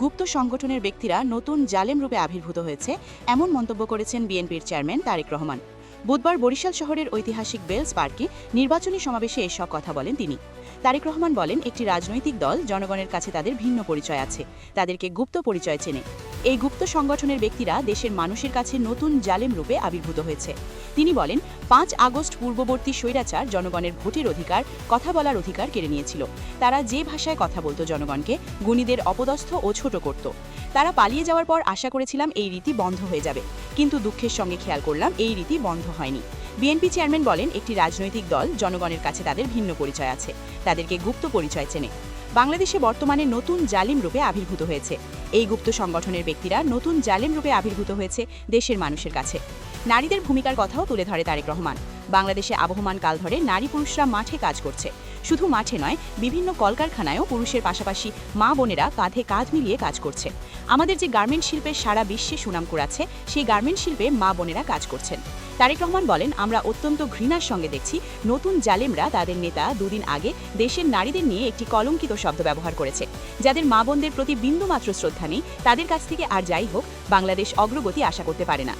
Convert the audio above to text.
গুপ্ত সংগঠনের ব্যক্তিরা নতুন জালেম রূপে আবির্ভূত হয়েছে, এমন মন্তব্য করেছেন বিএনপির চেয়ারম্যান তারেক রহমান। বুধবার বরিশাল শহরের ঐতিহাসিক বেলস পার্কে নির্বাচনী সমাবেশে এসব কথা বলেন তিনি। তারেক রহমান বলেন, একটি রাজনৈতিক দল জনগণের কাছে তাদের ভিন্ন পরিচয় আছে, তাদেরকে গুপ্ত পরিচয় চেনে। এই গুপ্ত সংগঠনের ব্যক্তিরা দেশের মানুষের কাছে নতুন জালেম রূপে আবির্ভূত হয়েছে। তিনি বলেন, পাঁচ আগস্ট পূর্ববর্তী স্বৈরাচার জনগণের ভোটের অধিকার, কথা বলার অধিকার কেড়ে নিয়েছিল। তারা যে ভাষায় কথা বলতো জনগণকে, গুণীদের অপদস্থ ও ছোট করত। তারা পালিয়ে যাওয়ার পর আশা করেছিলাম এই রীতি বন্ধ হয়ে যাবে। কিন্তু দুঃখের সঙ্গে খেয়াল করলাম, এই রীতি বন্ধ হয়নি। বিএনপি চেয়ারম্যান বলেন, একটি রাজনৈতিক দল জনগণের কাছে তাদের ভিন্ন পরিচয় আছে। তাদেরকে গুপ্ত পরিচয় চেনে। বাংলাদেশে বর্তমানে নতুন জালিম রূপে আবির্ভূত হয়েছে। এই গুপ্ত সংগঠনের ব্যক্তিরা নতুন জালিম রূপে আবির্ভূত হয়েছে দেশের মানুষের কাছে। নারীদের ভূমিকার কথাও তুলে ধরে তারেক রহমান। বাংলাদেশে আবহমান কাল ধরে নারী পুরুষরা মাঠে কাজ করছে। শুধু মাঠে নয়, বিভিন্ন কলকারখানায়ও পুরুষের পাশাপাশি মা বোনেরা কাঁধে কাঁধ মিলিয়ে কাজ করছে। আমাদের যে গার্মেন্ট শিল্পে সারা বিশ্বে সুনাম কুড়াচ্ছে, সেই গার্মেন্ট শিল্পে মা বোনেরা কাজ করছেন। তারেক রহমান বলেন, আমরা অত্যন্ত ঘৃণার সঙ্গে দেখছি, নতুন জালেমরা তাদের নেতা দুদিন আগে দেশের নারীদের নিয়ে একটি কলঙ্কিত শব্দ ব্যবহার করেছে। যাদের মা বোনদের প্রতি বিন্দুমাত্র শ্রদ্ধা নেই, তাদের কাছ থেকে আর যাই হোক, বাংলাদেশ অগ্রগতি আশা করতে পারে না।